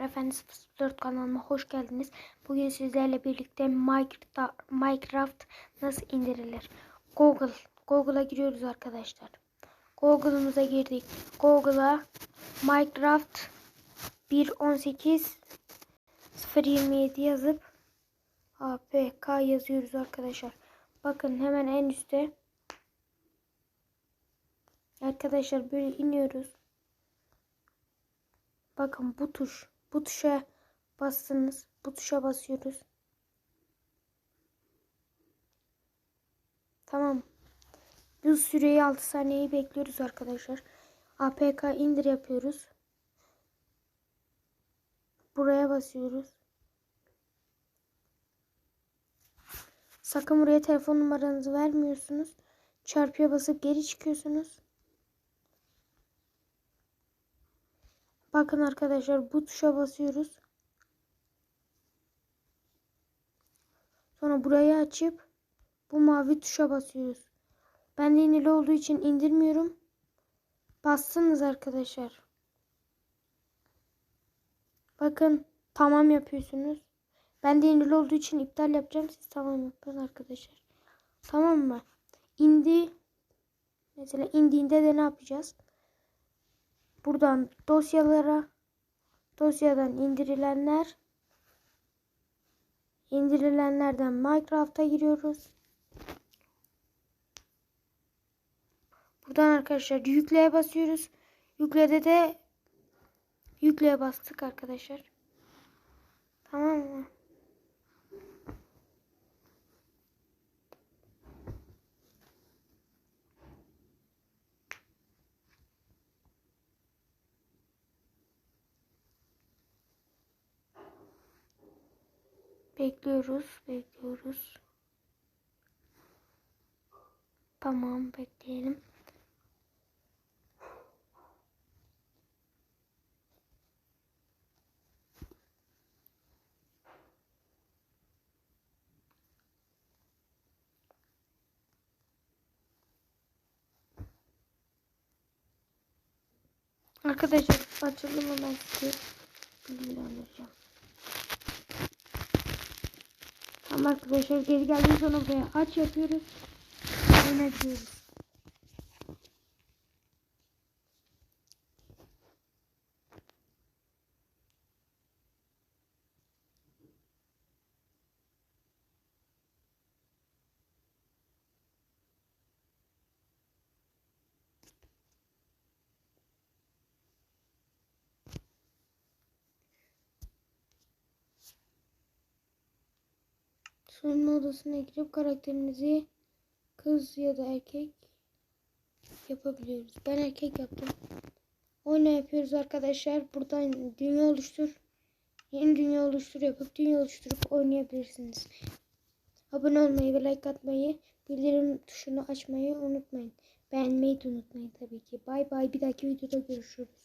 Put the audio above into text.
Efendisi 4 kanalıma hoş geldiniz. Bugün sizlerle birlikte Minecraft, nasıl indirilir? Google, Google'a giriyoruz arkadaşlar. Google'ımıza girdik. Google'a Minecraft 1.18 0.27 yazıp APK yazıyoruz arkadaşlar. Bakın hemen en üstte Arkadaşlar böyle iniyoruz. Bakın bu tuş. Bu tuşa bastınız. Bu tuşa basıyoruz. Tamam. Bu süreyi 6 saniyeyi bekliyoruz arkadaşlar. APK indir yapıyoruz. Buraya basıyoruz. Sakın buraya telefon numaranızı vermiyorsunuz. Çarpıya basıp geri çıkıyorsunuz. Bakın arkadaşlar bu tuşa basıyoruz. Sonra burayı açıp bu mavi tuşa basıyoruz. Ben de inili olduğu için indirmiyorum. Bastınız arkadaşlar. Bakın tamam yapıyorsunuz. Ben de inili olduğu için iptal yapacağım. Siz tamam yapın arkadaşlar. Tamam mı? İndi. Mesela indiğinde de ne yapacağız? Buradan dosyalara dosyadan indirilenler indirilenlerden Minecraft'a giriyoruz. Buradan arkadaşlar yükleye basıyoruz. Yüklede de yükleye bastık arkadaşlar. Tamam mı? Bekliyoruz, bekliyoruz. Tamam, bekleyelim. Arkadaşlar açıldı mı ben size bilgilendireceğim. Tamam arkadaşlar geri geldiğim sonra buraya aç yapıyoruz. Oynatıyoruz. Soyunma odasına girip karakterimizi kız ya da erkek yapabiliyoruz. Ben erkek yaptım. Oyna yapıyoruz arkadaşlar. Buradan dünya oluştur. Yeni dünya oluştur yapıp dünya oluşturup oynayabilirsiniz. Abone olmayı ve like atmayı, bildirim tuşunu açmayı unutmayın. Beğenmeyi de unutmayın tabii ki. Bay bay. Bir dahaki videoda görüşürüz.